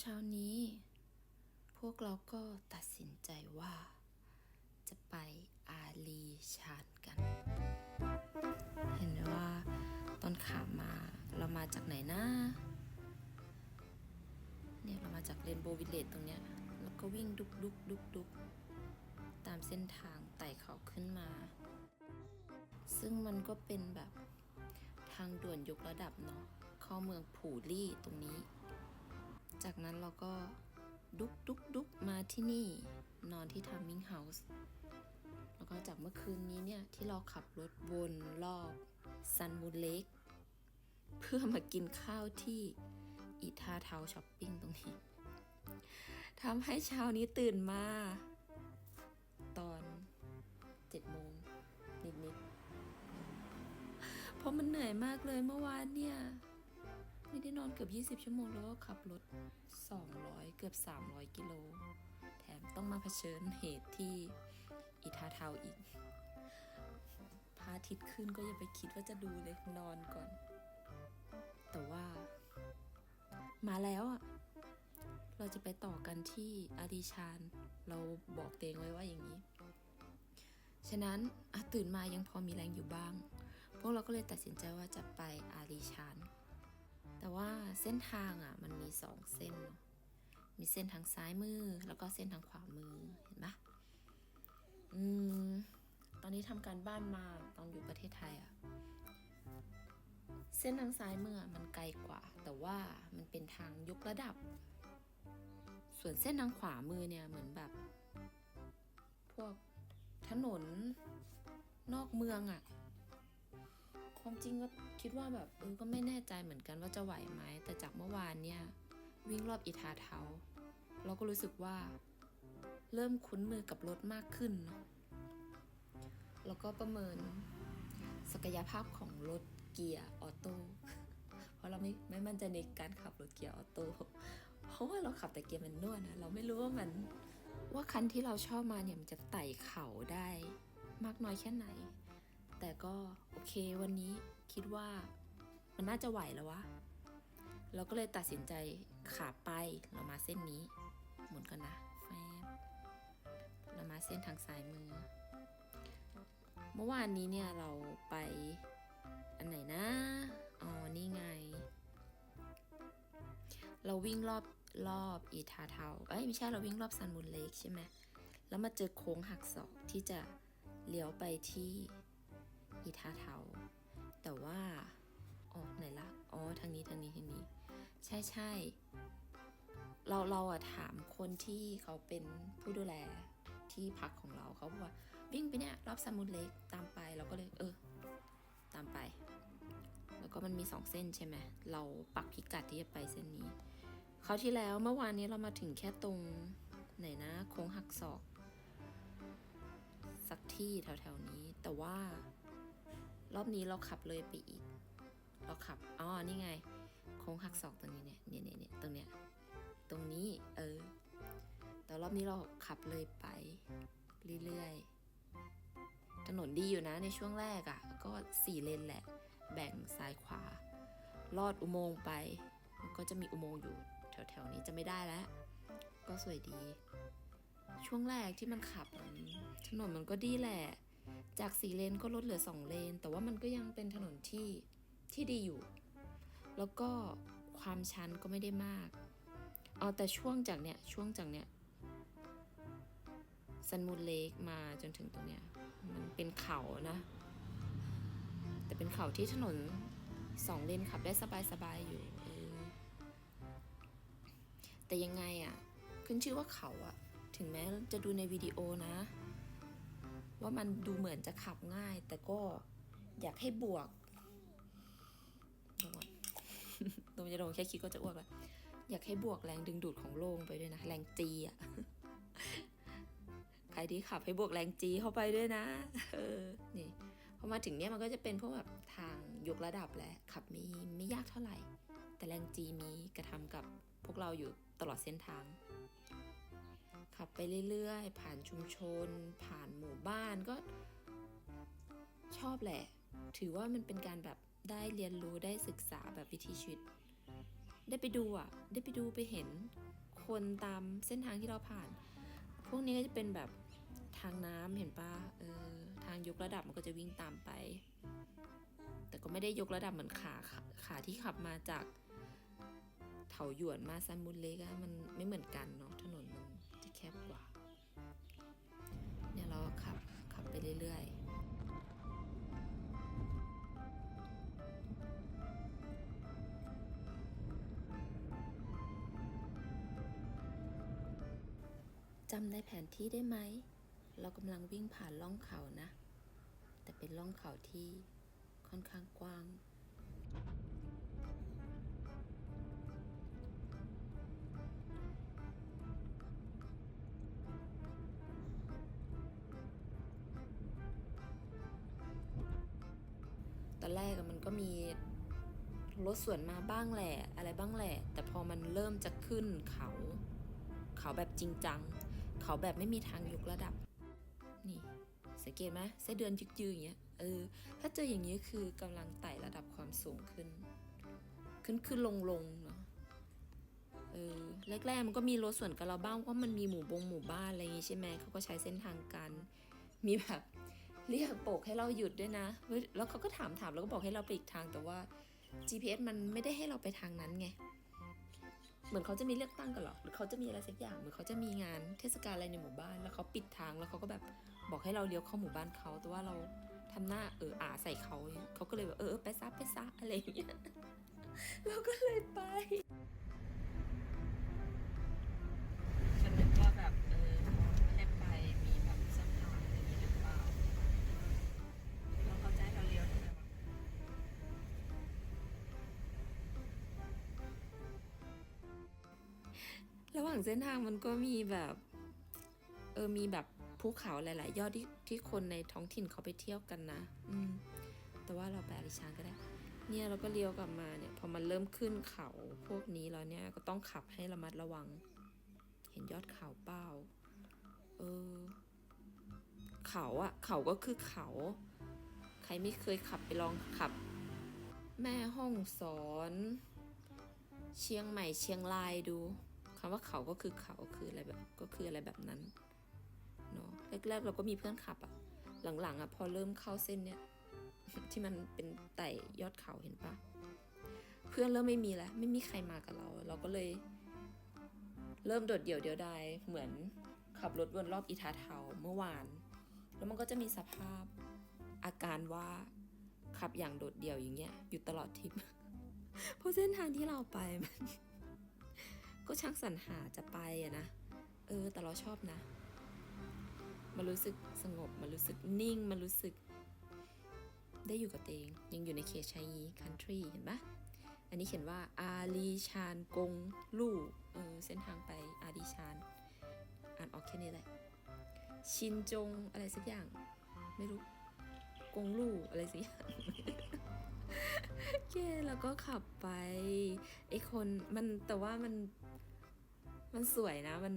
เช้านี้ พวกเราก็ตัดสินใจว่า จะไปอาลีชานกัน เห็นไหมว่าตอนขามาเรามาจากไหนนะเนี่ยเรามาจากเรนโบว์วิลเลจตรงเนี้ยแล้วก็วิ่งดุกดุกดุกดุกตามเส้นทางไต่เขาขึ้นมา ซึ่งมันก็เป็นแบบทางด่วนยกระดับเนาะเข้าเมืองผูลี่ตรงนี้ จากนั้นเราก็ดุกดุกดุกมาที่นี่นอนที่ทัมมิงเฮาส์แล้วก็จากเมื่อคืนนี้เนี่ย ที่เราขับรถวนรอบซันมูนเลกเพื่อมากินข้าวที่อีทาเทาช้อปปิ้งตรงนี้ทำให้เช้านี้ตื่นมา ตอนเจ็ดโมงนิดๆเพราะมันเหนื่อยมากเลยเมื่อวานเนี่ย ไม่ได้นอนเกือบ 20 ชั่วโมงแล้วก็ขับรถ 200 เกือบ 300 กิโล แถมต้องมาเผชิญเหตุที่อิทาเทาอีกพระอาทิตย์ขึ้นก็อย่าไปคิดว่าจะดูเลยนอนก่อน แต่ว่า มาแล้วอะ เราจะไปต่อกันที่อาดิชานเราบอกเตงไว้ว่าอย่างนี้ ฉะนั้นตื่นมายังพอมีแรงอยู่บ้าง พวกเราก็เลยตัดสินใจว่าจะไปอาลีชาน แต่ว่าเส้นทางอะมันมีสองเส้นเนาะมีเส้นทางซ้ายมือแล้วก็เส้นทางขวามือเห็นปะอืมตอนนี้ทำการบ้านมาตอนอยู่ประเทศไทยอะเส้นทางซ้ายมือมันไกลกว่า แต่ว่ามันเป็นทางยกระดับ ส่วนเส้นทางขวามือเนี่ยเหมือนแบบ พวกถนนนอกเมืองอะ่ะ ความจริงก็คิดว่าแบบเออก็ไม่แน่ใจเหมือนกันว่าจะไหวไหมแต่จากเมื่อวานเนี่ย วิ่งรอบอิทาเทาเราก็รู้สึกว่า เริ่มคุ้นมือกับรถมากขึ้นเนอะแล้วก็ประเมินศักยภาพของรถเกียร์ออโต้เพราะเราไม่ไม่มั่นใจในการขับรถเกียร์ออโต้เพราะว่าเราขับแต่เกียร์แมันนวลนะเราไม่รู้ว่ามันว่าคันที่เราชอบมาเนี่ยมันจะไต่เขาได้มากน้อยแค่ไหน แต่ก็โอเควันนี้คิดว่ามันน่าจะไหวแล้ววะ เราก็เลยตัดสินใจขาไปเรามาเส้นนี้ หมุนกันนะแฟบเรามาเส้นทางซ้ายมือ เมื่อวานนี้เนี่ยเราไป อันไหนนะ อ๋อ นี่ไง เราวิ่งรอบรอบอีทาเทาเอ้ยไม่ใช่เราวิ่งรอบซันมูนเลกใช่ไหมแล้วมาเจอโค้งหักศอกที่จะเลี้ยวไปที่ อีทาเทา แต่ว่าอ๋อไหนละอ๋อทางนี้ทางนี้ทางนี้ ใช่ใช่เราเราอะถามคนที่เขาเป็นผู้ดูแลที่พักของเราเขาบอกว่าวิ่งไปเนี่ยรอบซันมูนเล็กตามไปเราก็เลยเออ ตามไป แล้วก็มันมีสองเส้นใช่ไหมเราปักพิกัดที่จะไปเส้นนี้คราที่แล้วเมื่อวานนี้เรามาถึงแค่ตรงไหนนะโค้งหักศอก สักที่แถวๆนี้ แต่ว่า รอบนี้เราขับเลยไปอีก เราขับอ๋อนี่ไง โค้งหักศอกตรงนี้เนี่ยเนี่ยเนี่ยตรงเนี้ยตรงนี้เออแต่รอบนี้เราขับเลยไป เรื่อยๆถนนดีอยู่นะในช่วงแรกอะ่ะ ก็สี่เลนแหละ แบ่งซ้ายขวา ลอดอุโมงค์ไป มันก็จะมีอุโมงค์อยู่ แถวๆนี้จะไม่ได้แล้ว ก็สวยดี ช่วงแรกที่มันขับถนนมันก็ดีแหละ จากสี่เลนก็ลดเหลือสองเลน แต่ว่ามันก็ยังเป็นถนนที่ที่ดีอยู่ แล้วก็ความชันก็ไม่ได้มากเอาแต่ช่วงจากเนี้ยช่วงจากเนี้ยซันมูนเลกมาจนถึงตรงเนี้ยมันเป็นเขานะ แต่เป็นเขาที่ถนนสองเลนขับได้สบายๆอยู่เออแต่ยังไงอะ่ะ ขึ้นชื่อว่าเขาอะ่ะ ถึงแม้จะดูในวิดีโอนะ ว่ามันดูเหมือนจะขับง่าย แต่ก็อยากให้บวกเดี๋ยวก่อนตัวจะลงแค่คิดก็จะอ้วกแล้วอยากให้บวกแรงดึงดูดของโลงไปด้วยนะ แรงจีอะใครที่ขับให้บวกแรงจีเข้าไปด้วยนะ เออ นี่พอมาถึงเนี้ยมันก็จะเป็นพวกแบบทางยกระดับแหละ ขับไม่ไม่ยากเท่าไหร่ แต่แรงจีมีกระทำกับพวกเราอยู่ตลอดเส้นทาง ขับไปเรื่อยๆ ผ่านชุมชน ผ่านหมู่บ้านก็ชอบแหละ ถือว่ามันเป็นการแบบได้เรียนรู้ได้ศึกษาแบบวิถีชีวิต ได้ไปดูอะ ได้ไปดูไปเห็นคนตามเส้นทางที่เราผ่าน พวกนี้ก็จะเป็นแบบทางน้ำเห็นปะเออทางยกระดับมันก็จะวิ่งตามไป แต่ก็ไม่ได้ยกระดับเหมือนขาขาขาที่ขับมาจากเถาหยวนมาซันมุนเลกะมันไม่เหมือนกันเนาะ เรื่อยๆจำในแผนที่ได้ไหม เรากำลังวิ่งผ่านล่องเขานะ แต่เป็นล่องเขาที่ค่อนข้างกว้าง รถสวนมาบ้างแหละ อะไรบ้างแหละ แต่พอมันเริ่มจะขึ้นเขา เขาแบบจริงจัง เขาแบบไม่มีทางยกระดับ นี่สังเกตไหมไส้นเดือนยึกยืออย่างเงี้ยเออถ้าเจออย่างนี้คือกำลังไต่ระดับความสูงขึ้น ขึ้นขึ้นลงลงเนาะเออแรกๆมันก็มีรถส่วนกับเราบ้างเพราะมันมีหมู่บงหมู่บ้านอะไรอย่างงี้ใช่ไหมเขาก็ใช้เส้นทางกัน มีแบบเรียกโบกให้เราหยุดด้วยนะ แล้วเขาก็ถามถามแล้วก็บอกให้เราไปอีกทางแต่ว่า GPS มันไม่ได้ให้เราไปทางนั้นไง เหมือนเขาจะมีเลือกตั้งกันหรอ หรือเขาจะมีอะไรสักอย่าง เหมือนเขาจะมีงานเทศกาลอะไรในหมู่บ้าน แล้วเขาปิดทาง แล้วเขาก็แบบบอกให้เราเลี้ยวเข้าหมู่บ้านเขา แต่ว่าเราทำหน้าเอออาใส่เขา เขาก็เลยแบบเออไปซับไปซัอะไรอย่างเงี้ย เราก็เลยไป ระหว่างเส้นทางมันก็มีแบบเออมีแบบภูเขาหลาย ๆ ยอดที่ที่คนในท้องถิ่นเขาไปเที่ยวกันนะ อืม แต่ว่าเราไปอริชานก็ได้ เนี่ยเราก็เลี้ยวกลับมาเนี่ย พอมันเริ่มขึ้นเขาพวกนี้แล้วเนี่ยก็ต้องขับให้ระมัดระวัง เห็นยอดเขาเปล่าเออ เขาอะเขาก็คือเขา ใครไม่เคยขับไปลองขับ แม่ห้องสอน เชียงใหม่เชียงรายดู คำว่าเขาก็คือเขาคืออะไรแบบก็คืออะไรแบบนั้นเนาะแรกๆเราก็มีเพื่อนขับอะหลังๆอะพอเริ่มเข้าเส้นเนี่ยที่มันเป็นไต่ยอดเขาเห็นปะเพื่อนเริ่มไม่มีแล้ว ไม่มีใครมากับเรา เราก็เลย เริ่มโดดเดี่ยวเดียวดายเหมือนขับรถวนรอบอีทาเทาเมื่อวาน แล้วมันก็จะมีสภาพอาการว่าขับอย่างโดดเดี่ยวอย่างเงี้ยอยู่ตลอดทริปเพราะเส้นทางที่เราไปมัน ช่างสรรหาจะไปอะนะ เออ แต่เราชอบนะ มันรู้สึกสงบ มันรู้สึกนิ่ง มันรู้สึก ได้อยู่กับตัวเอง ยังอยู่ในเขตชายีคันทรีเห็นปะอันนี้เขียนว่าอาลีชานกงลู่เออเส้นทางไปอาลีชาน อ่านออกแค่นี้แหละ ชินจงอะไรสักอย่าง ไม่รู้ กงลู่อะไรสักอย่างโอเคแล้วก็ขับไปไอ้คนมันแต่ว่ามัน มันสวยนะ มัน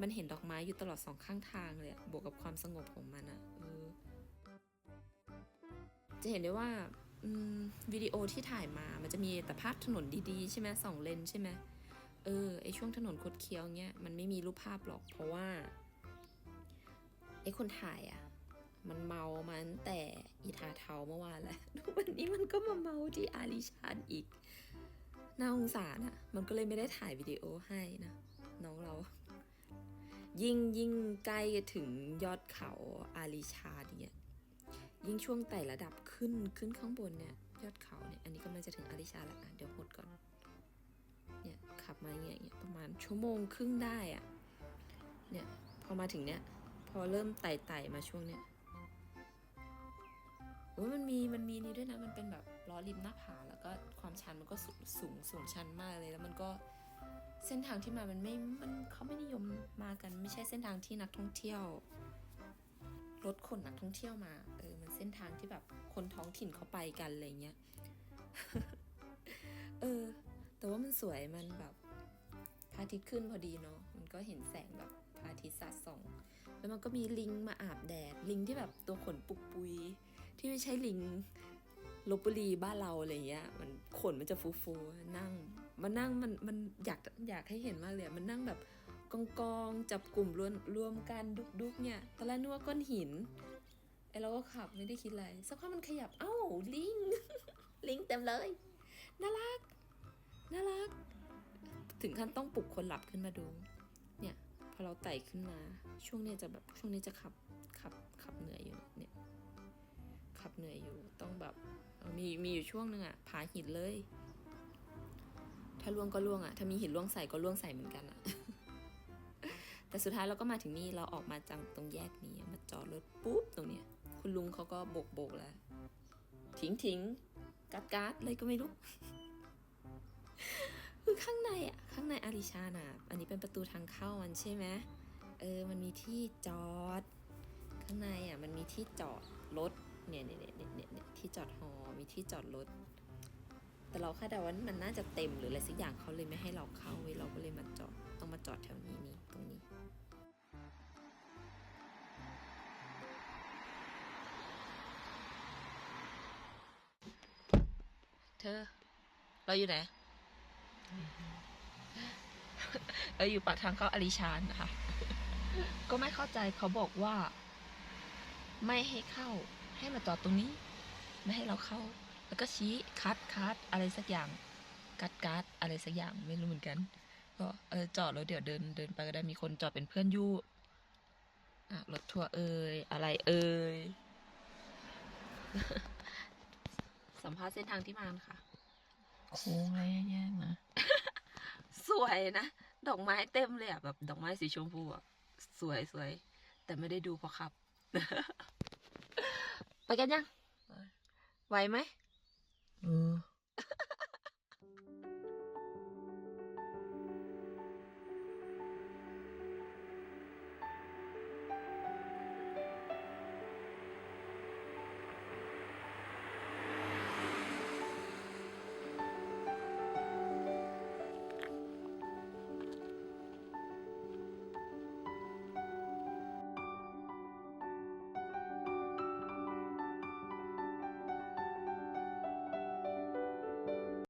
มันเห็นดอกไม้อยู่ตลอดสองข้างทางเลยบวกกับความสงบของมันอะเออ จะเห็นได้ว่าวิดีโอที่ถ่ายมา มันจะมีแต่ภาพถนนดีๆ ใช่ไหมสองเลนใช่ไหมเออ ไอช่วงถนนคดเคี้ยวเงี้ย มันไม่มีรูปภาพหรอก เพราะว่า ไอคนถ่ายอะมันเมามาตั้งแต่อีทาเทาเมื่อวานแล้ววันนี้มันก็มาเมาที่อาริชานอีก น่าสงสารอะมันก็เลยไม่ได้ถ่ายวิดีโอให้นะ น้องเรา ยิ่งยิ่งใกล้ถึงยอดเขาอาริชาเนี่ยยิ่งช่วงไต่ระดับขึ้นขึ้นข้างบนเนี่ยยอดเขาเนี่ยอันนี้กำลังจะถึงอาริชานแล้วอะเดี๋ยวหดก่อนเนี่ยขับมาอย่างเงี้ยประมาณชั่วโมงครึ่งได้อะเนี่ยพอมาถึงเนี่ยพอเริ่มไต่ไต่มาช่วงเนี้ยโอ้ยมันมีมันมีนี่ด้วยนะมันเป็นแบบล้อริมหน้าผาแล้วก็ความชันมันก็สูงสูงชันมากเลยแล้วมันก็ เส้นทางที่มามันไม่ มันเขาไม่นิยมมากัน ไม่ใช่เส้นทางที่นักท่องเที่ยวรถขนนักท่องเที่ยวมา เออ มันเส้นทางที่แบบคนท้องถิ่นเขาไปกันอะไรเงี้ย เออ แต่ว่ามันสวย มันแบบพระอาทิตย์ขึ้นพอดีเนาะ มันก็เห็นแสงแบบพระอาทิตย์สาดส่อง แล้วมันก็มีลิงมาอาบแดด ลิงที่แบบตัวขนปุกปุย ที่ไม่ใช่ลิงลบบุรีบ้านเราอะไรเงี้ย มันขนมันจะฟูฟูๆนั่ง มันมานั่งมันมันอยากอยากให้เห็นมากเลยมันนั่งแบบกองกองๆจับกลุ่มรวมรวมกันดุกดุกๆเนี่ยตอนแรกนึกว่าก้อนหินไอเราก็ขับไม่ได้คิดอะไรสักพักมันขยับเอ้าลิง ลิงเต็มเลยน่ารักน่ารัก ถึงขั้นต้องปลุกคนหลับขึ้นมาดู เนี่ย พอเราไต่ขึ้นมา ช่วงเนี้ยจะแบบช่วงนี้จะขับขับขับเหนื่อยอยู่เนี่ยขับเหนื่อยอยู่ต้องแบบมีมีอยู่ช่วงหนึ่งอะผาหินเลย ถ้าล่วงก็ล่วงอะถ้ามีหินล่วงใส่ก็ล่วงใส่เหมือนกันอะแต่สุดท้ายเราก็มาถึงนี่เราออกมาจากตรงแยกนี้มาจอดรถปุ๊บตรงเนี้ย คุณลุงเขาก็โบกโบกแล้วทิ้งทิ้งกัดกัดอะไรก็ไม่รู้คือข้างในอะข้างในอาริชาน่ะอันนี้เป็นประตูทางเข้ามันใช่ไหมเออมันมีที่จอด ข้างในอะมันมีที่จอดรถเนี่ยเนี่ยเนี่ยเนี่ยเนี่ยที่จอดหอมีที่จอดรถ แต่เราคาดเดาว่ามันน่าจะเต็มหรืออะไรสักอย่างเขาเลยไม่ให้เราเข้าเว้ยเราก็เลยมาจอดต้องมาจอดแถวนี้นี่ตรงนี้เธอ เราอยู่ไหน เราอยู่ปากทางเข้าอาริชานนะคะ ก็ไม่เข้าใจเขาบอกว่า ไม่ให้เข้า ให้มาจอดตรงนี้ ไม่ให้เราเข้า แล้วก็ชี้คัดคัดอะไรสักอย่าง กัดการ์ดอะไรสักอย่างไม่รู้เหมือนกัน ก็เออจอดแล้วเดี๋ยวเดินเดินไปก็ได้มีคนจอดเป็นเพื่อนอยู่อะรถทัวร์เอ่ยอะไรเอ่ยสัมภาษณ์เส้นทางที่มาค่ะโค้งอะไรแย่ๆนะสวยนะ ดอกไม้เต็มเลยอะแบบดอกไม้สีชมพูอะสวยสวยแต่ไม่ได้ดูเพราะขับ ไปกันยัง ไหวไหม เออ